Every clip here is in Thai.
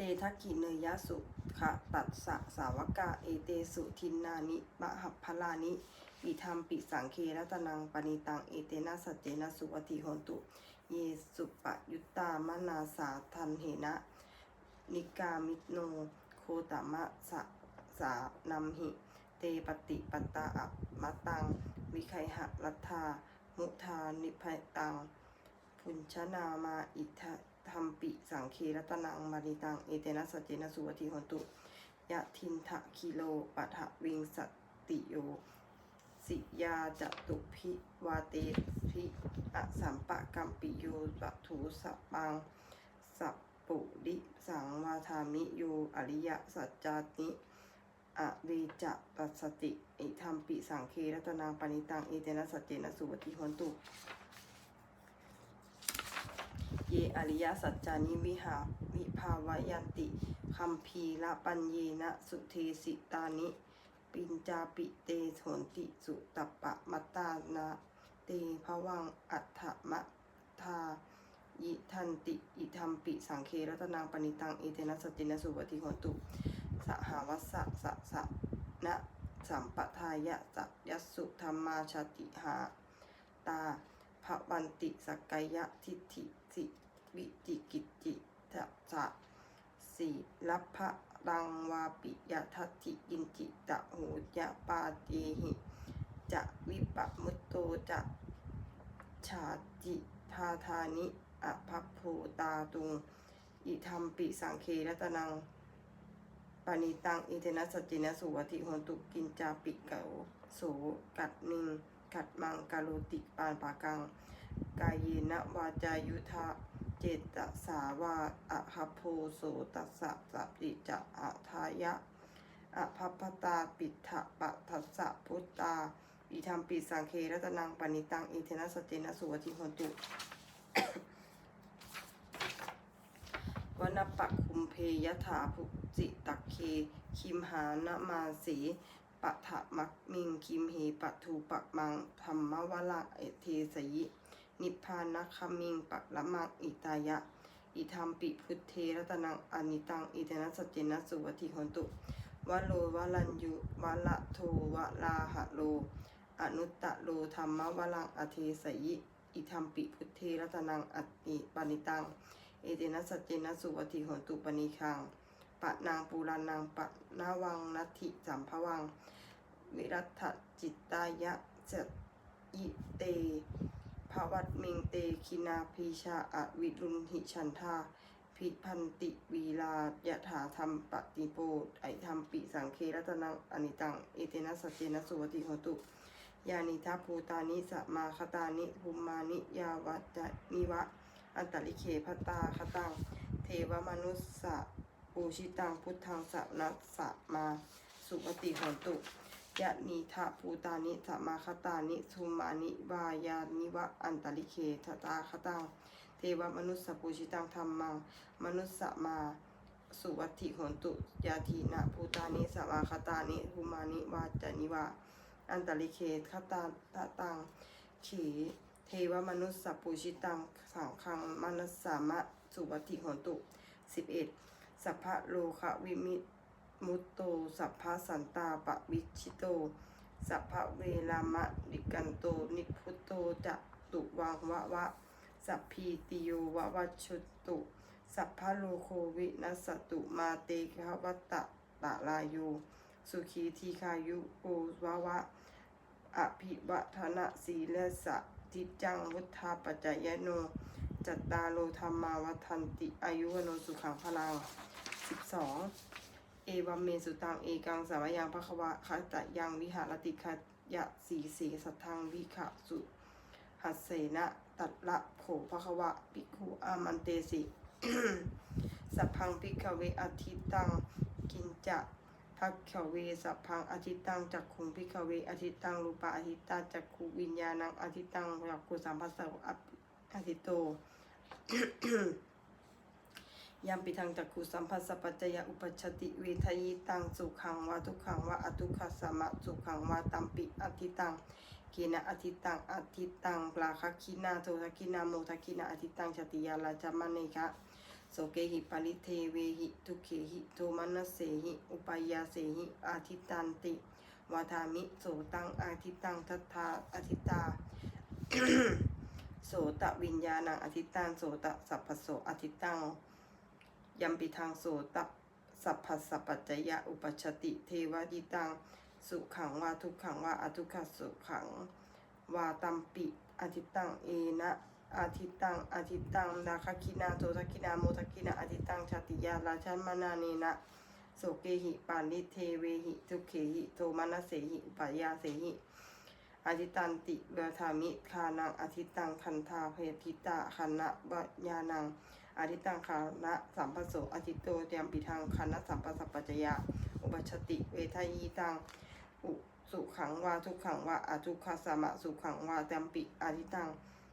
เตทักขิเนยสุขะตัสสะสาวกาเอเตสุทินนานิมหัพพลานิอิธรรมปิสังเครัตนังปณิตังเอเตนะสัจเจนะสุวัติโหนตุ เยสุปะยุตตามนาสาทันเหนะ นิกามิโนโคตมะสะสานัมหิ เตปฏิปตาอัปมะตัง วิไคหะรัทธา มุทานิพตัง พุญชนามาอิทะธรรมปิสังเครัตนังมาริตัง เอเตนะสัจเจนะสุวัติหนตุยะทินทะคิโลปัทะวิงสติโย สิยาจตุพิวาเตพิอสัมปะกัมปิโยปัทุสัปัง สัปุริสังวาทามิโยอริยสัจจานิอเวจะปัสสติ อิธรรมปิสังเครัตนางปณิตัง เอเตนะสัจเจนะสุวัติหนตุ อริยสัจจานิวิหาวิภาวยันติคัมภีละปัญเยนะสุเทสิตานิ ปิญจาปิเตโหนติสุตัปปะมัตตานาเตภวังอัฏฐมะทายิทันติอิธรรมปิสังเครัตนางปณิตังเอเทนะสจินสุปฏิหนตุสหาวัสสะสะสะนะสัมปทายะสัจยสสุธรรมาชาติหาตาภวันติสกกายะทิฏฐิสิ วิจิกิจจิจะจะสีลัพพะรังวาปิยะทัตถิกินจิตะหูยะปาเตหิจะวิปะมุตโตจะชาจิทาธานิอภัพโพตาตุงอิธรรมปิสังเครัตนังปานิตังอิเทนะสัจจินะสุวัติโหนตุกินจาปิเกาโสกัดนิงกัดมังกาโลติปานปากัง กายเยนะวาจายุทธะ เจตสาวาอะหะโพโสตัสสะสัพปิจะอะทายะอะพัพตาปิทะปะทัสสะพุตตาอิธรรมปิสังเครัตนังปณิตังอิเทนะสเจนะสุวติหนตุวนปะคุมเพยถาภุจิตักเค คิมหานมาสีปะทะมักมิงคิมเหปะทูปะมังธรรมวละเอเทสยิ นิพพานะคมิงปะละมังอิตายะ อิธรรมปิพุทเทรัตนังอนิตัง อิเทนะสจเจนะสุวัติโหนตุวะโลวะลันยุวะละโทวะลาหะโล อนุตตะโลธรรมวลังอเทสยิ อิธรรมปิพุทเทรัตนังอัติปานิตัง เอเตนะสัจเจนะสุวัติหนตุปนิคังปะนางปูรานังปะนาวังนัตถิสัมภวัง วิรัตถจิตตายะจยิเต ภวัตมิงเตคินาพีชาอวิรุณหิชันธาพิพันติวีลายถาธรรมปฏิโปไอธรรมปิสังเครัตนังอนิตังเอเตนะสัจเจนะสุวัติโหตุยานิทัพภูตานิสมาคตานิภูมานิยาวัจนิวะ อันตริเคพตาคตัง เทวมนุสสะปูชิตังพุทธังสะนัสสะมา สุปฏิโหนตุ ยะนีทะภูตานิสะมาคตานิสุมานิวายานิวะอันตริเคทตาคตัง เทวมนุสสปูชิตังธรรมัง มนุสสมาสุวัติหนตุยาทีนะภูตานิสะมาคตานิภูมานิวาจานิวะอันตริเคคตาตะตังขีเทวมนุสสปุชิตังสังคังมนัสสามะสุวัติหนตุสิบเอ็ดสัพพะโลคะวิมิต มุตโต สัพพะสันตาปะวิชิโต สัพพเวลามะดิกันโต นิพุตโตจะตุวังวะวะ สัพพีติโยวะวัชุตุ สัพพะโลโควินัสตุมาเตฆวัตตะตะลายโย สุขีทีคายุโกวะวะ อภิวัฒนะสีเละสะทิจังวุธาปัจจยโน จัตตาโลธรรมาวัฒนติอายุวโนสุขังพลัง 12. เอวัมเมสุตัง เอกังสามยังพระควะคัตตะยังวิหารติคัตยะสีสีสัทธังวิขะสุหัสเสนะตัดละโขพระควะปิคุอามันเตสิสัพพังพิกเวอทิตังกินจะพักขเวสัพพังอทิตังจักขุงพิกเวอทิตังรูปะอทิตาจักขุวิญญาณังอทิตังจักขุสัมภัสสะอทิโต ยามปิทังจักขุสัมภัสสปัจจยอุปชติเวทยิตังสุขังวาทุกขังวาอทุกขสมะสุขังวาตัมปิอทิตังกีนะอทิตังอทิตังปลาคคินาโททคินาโมทคินาอทิตังชติยาลาจามเนคะโสเกหิปาริเทเวหิทุเขหิโทมนัสเสหิอุปยาเสหิอาทิตตันติวาทามิโสตังอาทิตตังทัตถาอาทิตตาโสตะวิญญาณังอธิตังโสตะสัพพโสอธิตัง ยัมปิทางโสตะสัพพสัพปัจจยะอุปชติเทวดิตัง สุขังวาทุกขังวาอทุกขสุขังวาตัมปิอธิตังเอนะอาทิตังอาทิตังนาคคินาโททคินาโมทคินาอธิตังชาติยาราชันมานาเนนะโสเกหิปานิเทเวหิทุเขหิโทมานะเสหิปายาเสหิอาทิตันติเวทามิคานังอาทิตังคันธาเพทิตาคันนะวญานัง อาทิตังคานะสัมปโสอาทิโตเตรียมปิทังคันนะสัมปสัพปัจจยะอุปชติ เวทยีตังอุสุขังวาทุกขังวาอาทุกขสมะสุขังวาเตรียมปิอาทิตัง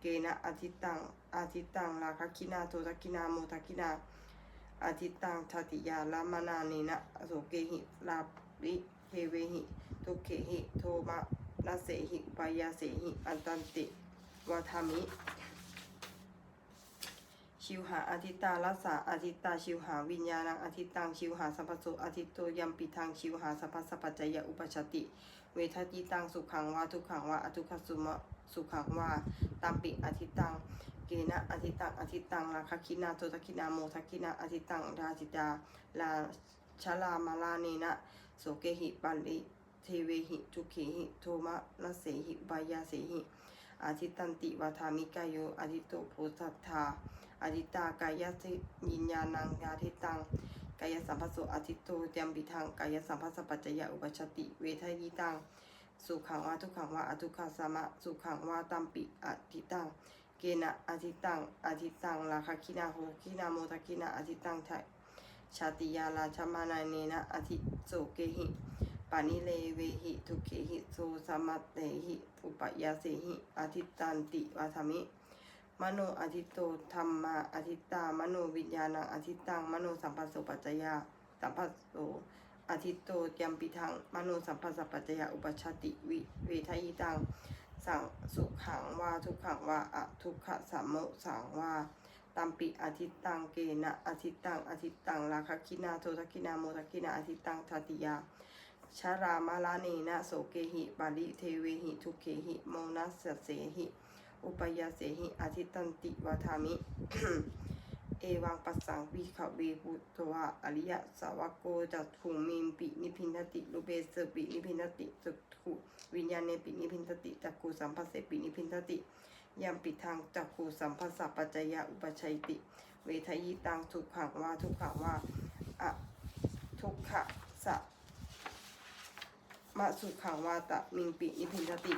เกนะอาทิตังอาทิตังราคคินาโททคินาโมทคินาอาทิตังชาติยาลามานาเนนะโสเกหิลาปิเทเวหิทุเขหิโทมะนาเสหิปายาเสหิอันตันติวาทามิ ชิวหาอาทิตาลัสสาอาทิตาชิวหาวิญญาณังอาทิตังชิวหาสัพพโสอาทิตโตยัมปิทางชิวหาสัพพสัพปัจจยะอุปชติ เวทจิตังสุขังวาทุขังวาอทุขสุมะสุขังวาตามปิอาทิตังเกนะอาทิตังอาทิตังราคคินาโททคินาโมทคินาอาทิตังราจิตาลาชลามาลาเนนะโสเกหิปัลลิเทเวหิทุเขหิโทมะนะเสหิบายาเสหิอาทิตันติวาทามิกายโยอาทิตโตโพธัตถา อาทิตากายสิยิญญาณังอาทิตังกายสัมปัสโสอาทิตโตเตียมปิทังกายสัมปัสสปัจจยอุปชชติ เวทยิตังสุขังวาทุขังวาอทุขสมะสุขังวาตัมปิอาทิตังเกนะอาทิตังอาทิตังราคคินาโหคินาโมทคินาอาทิตังไทชาติยาราชมานาเนนะอาทิโสเกหิปานิเลเวหิทุเขหิโสสมัตเตหิอุปยาเสหิอาทิตตันติวาทามิ มโนอาทิตโตธรรมาอาทิตตามโนวิญญาณังอาทิตตังมโนสัมปัสโสปัจจยาสัมปัสโสอาทิตโตยัมปิทังมโนสัมปัสสปัจจยาอุปชชติวิเวทยิตังสังสุขังวาทุกขังวาอะทุกขสัมโมสังวาตัมปิอาทิตตังเกนะอาทิตตังอาทิตตังราคคินาโททคินาโมทคินาอาทิตตังทาติยาชารามาลาเนนะโสเกหิปาลิเทเวหิทุเขหิโมนัสเสหิ อุปยาเสหิอาทิตันติวาทามิ เอวังปัสสังวิขเวปุตวะอริยสาวกโกจัตถุมิมปินิพินทติรูเบสปินิพินทติจักขุวิญญาณเนปินิพินทติจักขุสัมปัสเสปินิพินทติยัมปิทางจักขุสัมปัสสะปัจจยะอุปชัยติ เวทยิตังทุกขังว่าทุกขังว่าอะทุกขะสะมาสุขังวาตะมิงปินิพินทติ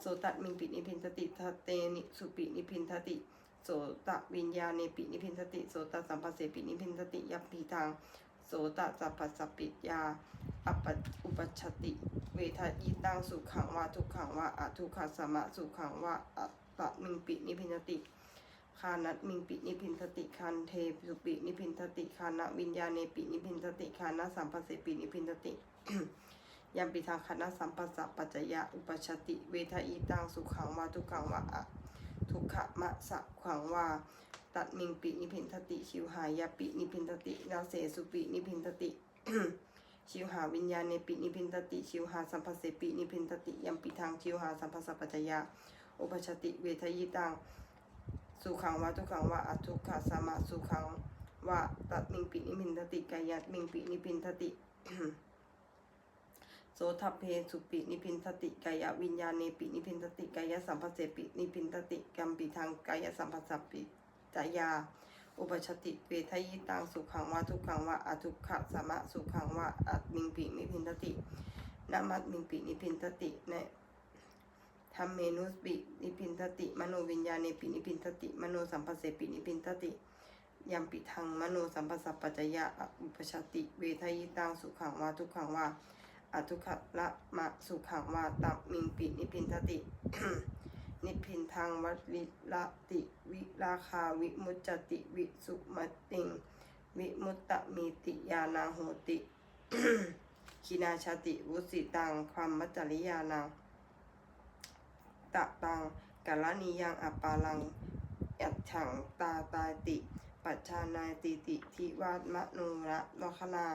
โสตัดมิงปินิพินทติทเตนิสุปินิพินทติ โสตวิญญาเนปินิพินทติ โสตสัมปัสเสปินิพินทติยัปปีทางโสตสัพพสสปิยาอัปอุปชติ เวทยิตังสุขังวาทุกขังวาอทุกขสมะสุขังวาอัตมิงปินิพินทติคานัตมิงปินิพินทติคันเทสุปินิพินทติคานะวิญญาเนปินิพินทติคานะสัมปัสเสปินิพินทติ ยัมปิทางคณะสัมปัสสะปัจจยะอุปชติ เวทอีตังสุขังวาทุกขังวาอะทุกขมะสะขังวาตัดมิงปินิพินทติชิวหายาปินิพินทตินาเสสุปินิพินทติชิวหาวิญญาณเนปินิพินทติชิวหาสัมปัสเสปินิพินทติยัมปิทางชิวหาสัมปัสสะปัจจยะอุปชติเวทยีตังสุขังวาทุกขังวาอะทุกขสมะสุขังวาตัดมิงปินิพินทติกายัตมิงปินิพินทติ โสทัพเพสุปินิพินทติกายวิญญาเนปินิพินทติกายสัมปัสเสปินิพินทติกัมปิทางกายสัมปัสสปิจายา อุปชติเวทยิตังสุขังวาทุกขังวาอทุกขะสมะสุขังวาอัตมิงปินิพินทตินามัตมิงปินิพินทติเนธรรมเมนุสปินิพินทติ มโนวิญญาเนปินิพินทติ มโนสัมปัสเสปินิพินทติยัมปิทังมโนสัมปัสสะปัจจยะอุปชติ เวทยิตังสุขังวาทุกขังวา อทุกขละมะสุขังวาตับมิงปินิพินทติ นิพินทางวัลิละติวิราคาวิมุจจติวิสุมติง วิมุตตมีติยานาโหติคินาชาติวุสิตังความมัจจริยานังตะตังกาลนิยังอปาลังอัจฉังตาตาติ ปัจชานาติติทิวามะโนระลคนา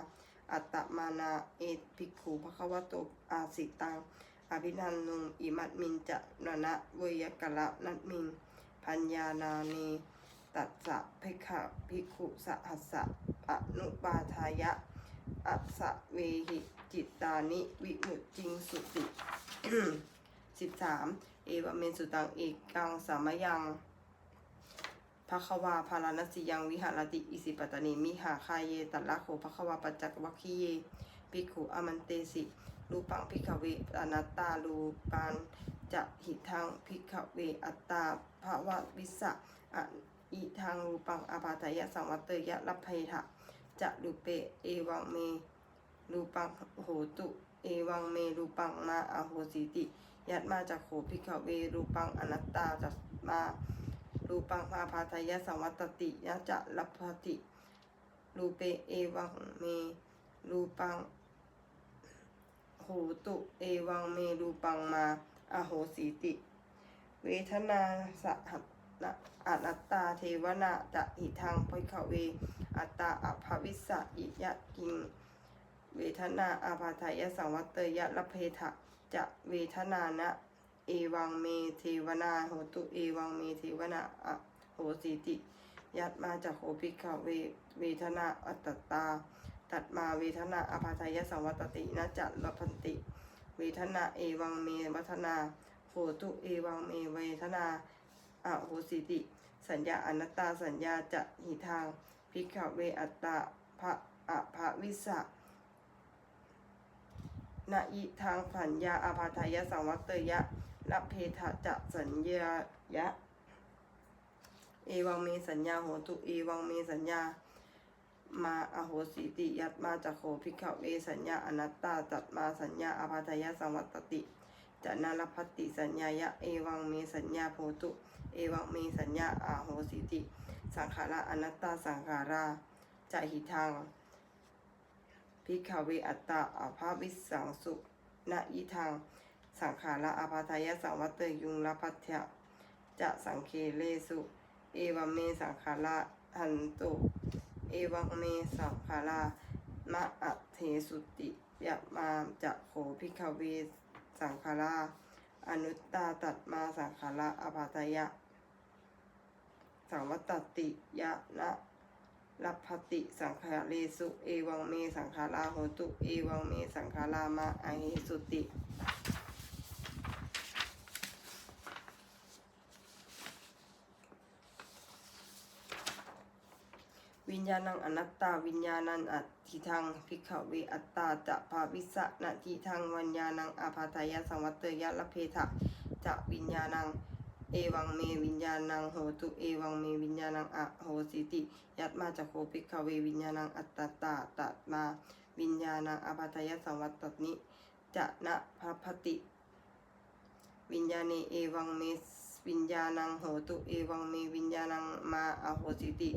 อัตมานาเอภิกขุภควโตอาสิตัง อภินันนุงอิมัตมินจะนะนะเวยกะละนัตมิง พัญญานาเนตัสสะเพขะภิกขุสหัสสะอนุปาทายะ อัสสะเวหิจิตตานิวิมุตจิงสุติสิบสามเอวเมนสุตังเอกังสามยัง ภควาภารณสิยังวิหารติอิสิปตานิมิหาคายเยตัลละโขภควาปัจจกวัคคีเยภิกขุอมันเตสิรูปังพิกเวอนัตตารูปันจะหิทังพิกเวอัตตาภาวะวิสะอะอิทังรูปังอาปาทยะสังวัตเตยะรัพเพทะจะรูเปเอวังเมรูปังโหตุเอวังเมรูปังมาอโหสิติ ยัดมาจากโขพิกเวรูปังอนัตตาจัสมา รูปังมาพาทายะสังวัตติยะจะลัพพติรูเปเอวังเมรูปังโหตุเอวังเมรูปังมาอโหสิติ เวทนาสหัตนะอนัตตาเทวนาจะหิทางพิกเว อัตตาอภวิสสะอิยะกิง เวทนาอาภาทายะสังวัตเตยะละเพทะจะเวทนานะ เอวังเมเทวนาโหตุเอวังเมเทวนาอะโหสีติ ยัดมาจากโหภิกขเวเวทนาอัตตา ตัดมาเวทนาอภาทายสังวัตตินะจัลพันติ เวทนาเอวังเมวัฒนาโหตุเอวังเมเวทนาอะโหสีติ สัญญาอนัตตาสัญญาจะหิทางภิกขเวอัตตาภะอะภะวิสะนาอิทางผัญญาอาภาทายสังวัตเตยะ ละเพทะจะสัญญายะ เอวังเมสัญญาโหตุเอวังเมสัญญา มาอโหสิติยัตมาจากโขภิกขเวสัญญาอนัตตาจัดมาสัญญาอาภาทยะสังวัตติจะนารพัติสัญญายะเอวังเมสัญญาโพตุ เอวังเมสัญญาอาโหสิติ สังขาราอนัตตาสังขาราจะหิทางพิกขเวอัตตาอาภาวิสังสุนายิทาง สังขาราอาภาทยะสังวัตเตยุงลพัทธจะสังเคเลสุ เอวัมเมสังขาราหันตุ เอวังเมสังขารามะอเทสุติยะมาจะโขพิกขเวสังขาราอนุตตาตัดมาสังขาราอาภาทยะ สังวัตติยะนะลัพพติสังขาเรสุ เอวังเมสังขาราโหตุ เอวังเมสังขารามาอหิสุติ วิญญาณังอนัตตา วิญญาณันอัตถิทังพิกขเวอัตตาจะภาวิสะนาทิทังวัญญาณังอาภาทายะสังวัตเตยะละเพทะจะวิญญาณังเอวังเมวิญญาณังโหตุเอวังเมวิญญาณังอะโหสิติ ยัตมาจากโคภิกขเววิญญาณังอัตตาตาตัดมาวิญญาณังอาภาทายะสังวัตตนิจะนะพพติ วิญญาณเอวังเม วิญญาณังโหตุเอวังเมวิญญาณังมาอโหสิติ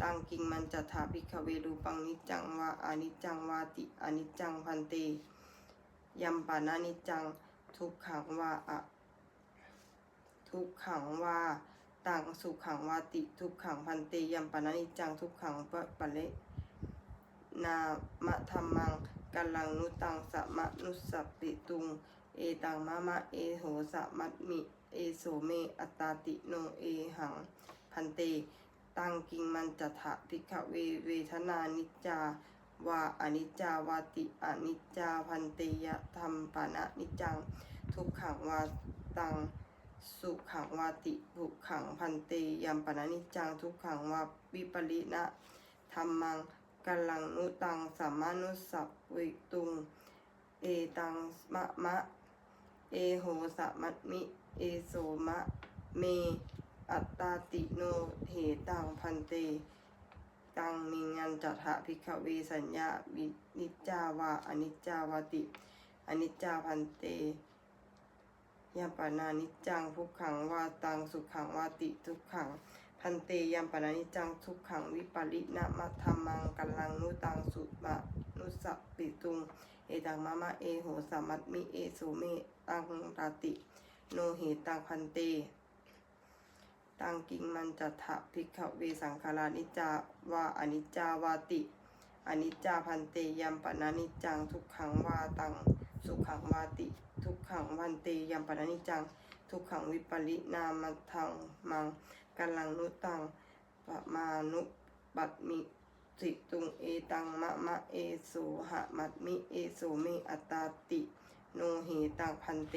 ตังกิงมันจะถาภิกเวรูปังนิจังวาอานิจังวาติอนิจังพันเตยัมปานานิจังทุกขังวาอะทุกขังวาตังสุขังวาติทุกขังพันเตยัมปานานิจังทุกขังปะปะเลนามะธรรมังกัลลังนุตังสะมะนุสสปิตุง เอตังมะมะเอโหสะมัตมิ เอโสเมอัตตาติโนเอหัง พันเต ตังกิงมันจะถะพิกเวเวทนานิจาวาอนิจจาวาติอนิจจาพันเตยะธรรมปานะนิจัง ทุกขังวาตังสุขังวาติบุขังพันเตยัมปนานิจังทุกขังวาวิปริณะธรรมังกัลลังนุตังสัมมานุสัพวิตุง เอตังมะมะ เอโหสะมัตมิ เอโสมะ เม อัตตาติโนเหตังพันเต ตังมิงันจัตถะพิกขเวสัญญาวินิจจาวาอนิจจาวาติ อนิจจาพันเตยัมปานานิจจังทุกขังวาตังสุขังวาติทุกขัง พันเตยัมปานานิจจังทุกขังวิปริณมัธรรมังกัลลังนุตังสุมานุสัพปิตุง เอตังมะมะเอโหสามัตมิเอสุเมตังราติ โนเหตังพันเต ตังกิงมันจัตถะภิกขเวสังขารานิจาวาอนิจจาวาติอนิจจาพันเตยัมปนานิจังทุกขังวาตังสุขังวาติ ทุกขังวันเตยัมปนานิจัง ทุกขังวิปริณามทังมังกัลลังนุตังปะมานุปัตมิสิตุงเอตังมะมะเอโสหะมัตมิเอโสเมอัตตาติ โนเหตังพันเต